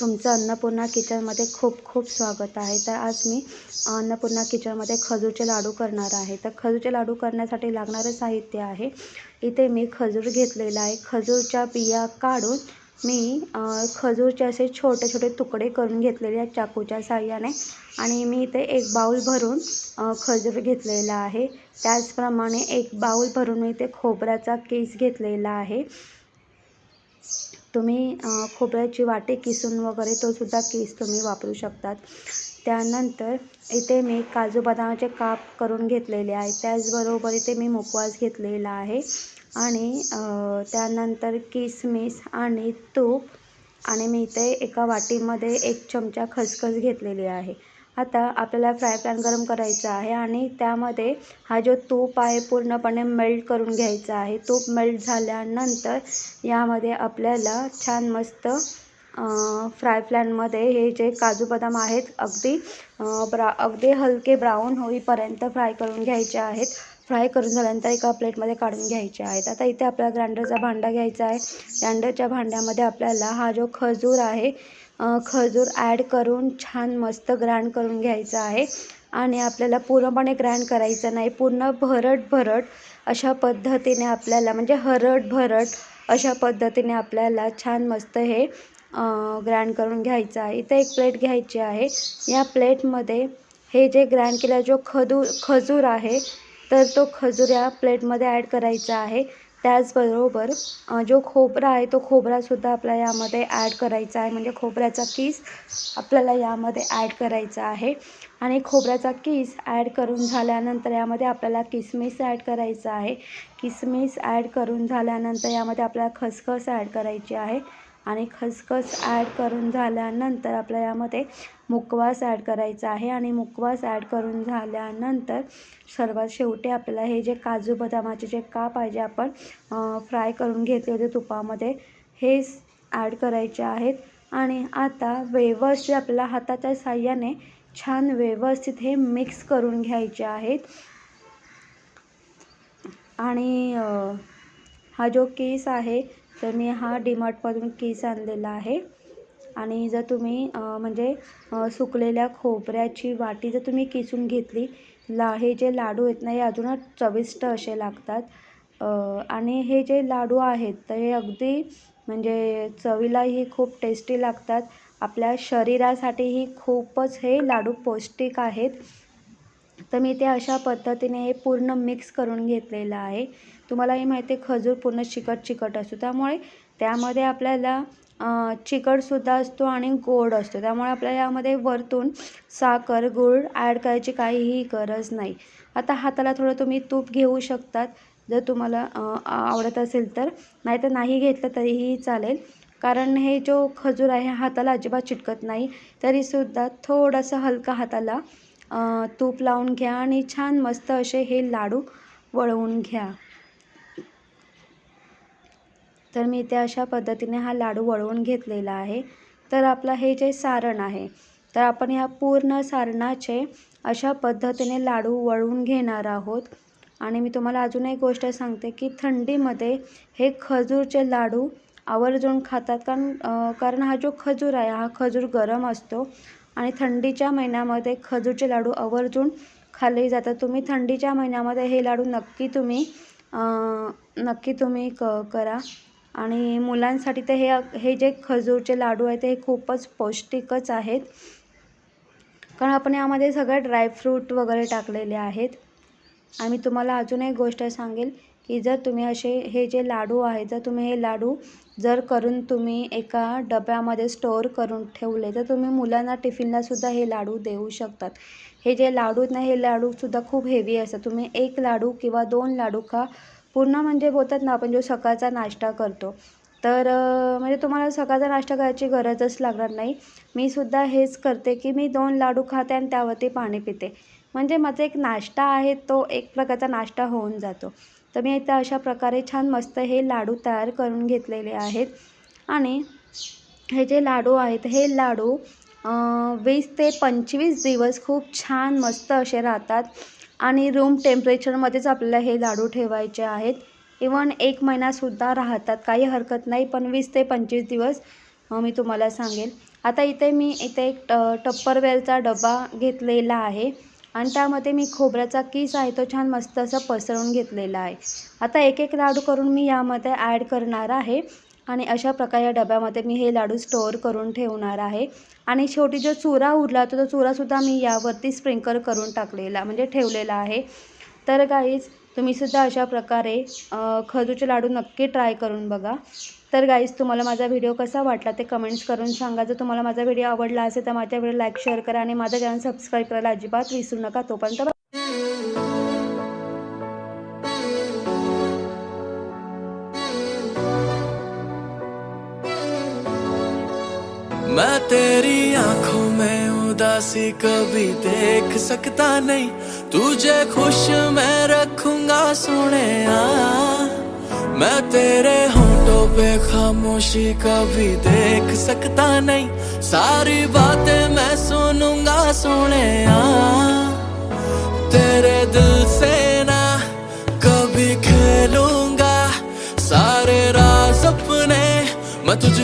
तुमचं अन्नपूर्णा किचनमध्ये खूप खूप स्वागत आहे. तर आज मी अन्नपूर्णा किचनमध्ये खजूरचे लाडू करणार आहे. तर खजूरचे लाडू करण्यासाठी लागणारं साहित्य आहे. इथे मी खजूर घेतलेला आहे. खजूरच्या बिया काढून मी खजूरचे असे छोटे छोटे तुकडे करून घेतलेले आहेत चाकूच्या साह्याने. आणि मी इथे एक बाऊल भरून खजूर घेतलेला आहे. त्याचप्रमाणे एक बाऊल भरून मी इथे खोबऱ्याचा केस घेतलेला आहे. तुम्ही खोबऱ्याची वाटी किसून वगैरे तो सुद्धा केस तुम्ही वापरू शकतात. त्यानंतर इथे मी काजू बदामाचे काप करून घेतलेले आहे. त्याचबरोबर इथे मी मुखवास घेतलेला आहे. आणि त्यानंतर किसमिस आणि तूप. आणि मी इथे एका वाटीमध्ये एक चमचा खसखस घेतलेली आहे. आता आपल्याला फ्राय पॅन गरम करायचा आहे आणि त्यामध्ये हा जो तूप आहे पूर्णपणे मेल्ट करून घ्यायचा आहे. तूप मेल्ट झाल्यानंतर यामध्ये आपल्याला छान मस्त फ्राय पॅनमध्ये हे जे काजू बदाम आहेत अगदी ब्रा अगदी हलके ब्राऊन होईपर्यंत फ्राय करून घ्यायचे आहेत. फ्राय करून झाल्यानंतर एका प्लेटमध्ये काढून घ्यायचे आहेत. आता इथे आपल्याला ग्राइंडरचा भांडा घ्यायचा आहे. ग्राइंडरच्या भांड्यामध्ये आपल्याला हा जो खजूर आहे खजूर ॲड करून छान मस्त ग्राइंड करून घ्यायचा आहे. आणि आपल्याला पूर्णपणे ग्राइंड करायचं नाही. पूर्ण भरट भरट अशा पद्धतीने आपल्याला म्हणजे हरट भरट अशा पद्धतीने आपल्याला छान मस्त हे ग्राइंड करून घ्यायचं आहे. इथे एक प्लेट घ्यायची आहे. या प्लेटमध्ये हे जे ग्राइंड केलेला जो खदू खजूर आहे तर तो खजूर या प्लेटमध्ये ॲड करायचा आहे. त्याचबरोबर जो खोबरा आहे तो खोबरासुद्धा आपल्याला यामध्ये ॲड करायचा आहे. म्हणजे खोबऱ्याचा किस आपल्याला यामध्ये ॲड करायचा आहे. आणि खोबऱ्याचा किस ॲड करून झाल्यानंतर यामध्ये आपल्याला किसमिस ॲड करायचा आहे. किसमिस ॲड करून झाल्यानंतर यामध्ये आपल्याला खसखस ॲड करायची आहे. आणि खसखस ॲड करून झाल्यानंतर आपल्या यामध्ये मुकवास ॲड करायचा आहे. आणि मुकवास ॲड करून झाल्यानंतर सर्वात शेवटी आपल्याला हे जे काजू बदामाचे जे काप आहे जे आपण फ्राय करून घेतले होते तुपामध्ये हे ॲड करायचे आहेत. आणि आता व्यवस्थित आपल्याला हाताच्या साह्याने छान व्यवस्थित हे मिक्स करून घ्यायचे आहेत. आणि हा जो केस आहे तर मी हा डीमार्टमधून केस आणलेला आहे. आणि जर तुम्ही म्हणजे सुकलेल्या खोबऱ्याची वाटी जर तुम्ही किसून घेतली ला हे जे लाडू आहेत ना हे अजूनच चविष्ट असे लागतात. आणि हे जे लाडू आहेत तर हे अगदी म्हणजे चवीलाही खूप टेस्टी लागतात. आपल्या शरीरासाठीही खूपच हे लाडू पौष्टिक आहेत. तर मी ते अशा पद्धतीने हे पूर्ण मिक्स करून घेतलेलं आहे. तुम्हालाही माहिती आहे खजूर पूर्ण चिकट चिकट असतो. त्यामुळे त्यामध्ये आपल्याला चिकटसुद्धा असतो आणि गोड असतो. त्यामुळे आपल्याला यामध्ये वरतून साखर गूळ ॲड करायची काहीही गरज नाही. आता हाताला थोडं तुम्ही तूप घेऊ शकतात. जर तुम्हाला आवडत असेल तर. नाहीतर नाही घेतलं तरीही चालेल. कारण हे जो खजूर आहे हाताला अजिबात चिटकत नाही. तरीसुद्धा थोडंसं हलका हाताला तूप लावून घ्या आणि छान मस्त असे हे लाडू वळवून घ्या. तर मी ते अशा पद्धतीने हा लाडू वळवून घेतलेला आहे. तर आपलं हे जे सारण आहे तर आपण या पूर्ण सारणाचे अशा पद्धतीने लाडू वळवून घेणार आहोत. आणि मी तुम्हाला अजून एक गोष्ट सांगते की थंडीमध्ये हे खजूरचे लाडू आवर्जून खातात. कारण कारण हा जो खजूर आहे हा खजूर गरम असतो आणि थंडीच्या महिन्यामध्ये खजूरचे लाडू आवर्जून खाल्ले जातात. तुम्ही थंडीच्या महिन्यामध्ये हे लाडू नक्की तुम्ही नक्की तुम्ही क करा. आणि मुलांसाठी तर हे हे जे खजूरचे लाडू आहेत ते खूपच पौष्टिकच आहेत. कारण आपण यामध्ये सगळं ड्रायफ्रूट वगैरे टाकलेले आहेत. आणि तुम्हाला अजून एक गोष्ट सांगेल की जर तुम्ही असे हे जे लाडू आहेत जर तुम्ही हे लाडू जर करून तुम्ही एका डब्यामध्ये स्टोअर करून ठेवले तर तुम्ही मुलांना टिफिनलासुद्धा हे लाडू देऊ शकतात. हे जे लाडू आहेत ना हे लाडूसुद्धा खूप हेवी असतात. तुम्ही एक लाडू किंवा दोन लाडू खा पूर्ण म्हणजे बोलतात ना आपण जो सकाळचा नाश्ता करतो तर म्हणजे तुम्हाला सकाळचा नाश्ता करायची गरजच लागणार नाही. मी सुद्धा हेच करते की मी दोन लाडू खाते आणि त्यावरती पाणी पिते. म्हणजे माझा एक नाश्ता आहे तो एक प्रकारचा नाश्ता होऊन जातो. तर मी इथं अशा प्रकारे छान मस्त हे लाडू तयार करून घेतलेले आहेत. आणि हे जे लाडू आहेत हे लाडू वीस ते पंचवीस दिवस खूप छान मस्त असे राहतात. आणि रूम टेम्परेचरमध्येच आपल्याला हे लाडू ठेवायचे आहेत. इवन एक महिनासुद्धा राहतात. काही हरकत नाही पण वीस ते पंचवीस दिवस मी तुम्हाला सांगेल आता इथे मी इथे एक ट टप्परवेलचा डबा घेतलेला आहे. आणि त्यामध्ये मी खोबऱ्याचा किस आहे तो छान मस्त असं पसरवून घेतलेला आहे. आता एक एक लाडू करून मी यामध्ये ॲड करणार आहे. आणि अशा प्रकारे या डब्यामध्ये मी हे लाडू स्टोअर करून ठेवणार आहे. आणि शेवटी जो चुरा उरला तर तो चुरासुद्धा मी यावरती स्प्रिंकल करून टाकलेला म्हणजे ठेवलेला आहे. तर गाईज तुम्हीसुद्धा अशा प्रकारे खजूचे खजूरचे लाडू नक्की ट्राय करून बघा. तर गाईज तुम्हाला माझा व्हिडिओ कसा वाटला ते कमेंट्स करून सांगा. जर तुम्हाला माझा व्हिडिओ आवडला असेल तर माझ्या व्हिडिओ लाईक शेअर करा आणि माझा चॅनल सबस्क्राईब करायला अजिबात विसरू नका. तोपर्यंत मैं तेरी आँखों में उदासी कभी देख सकता नहीं। तुझे खुश मैं रखूँगा सोने मैं तेरे होठों पे खामोशी कभी देख सकता नहीं। सारी बातें मैं सुनूँगा सोने तेरे दिल से ना कभी खेलूँगा। सारे राज अपने, मैं तुझ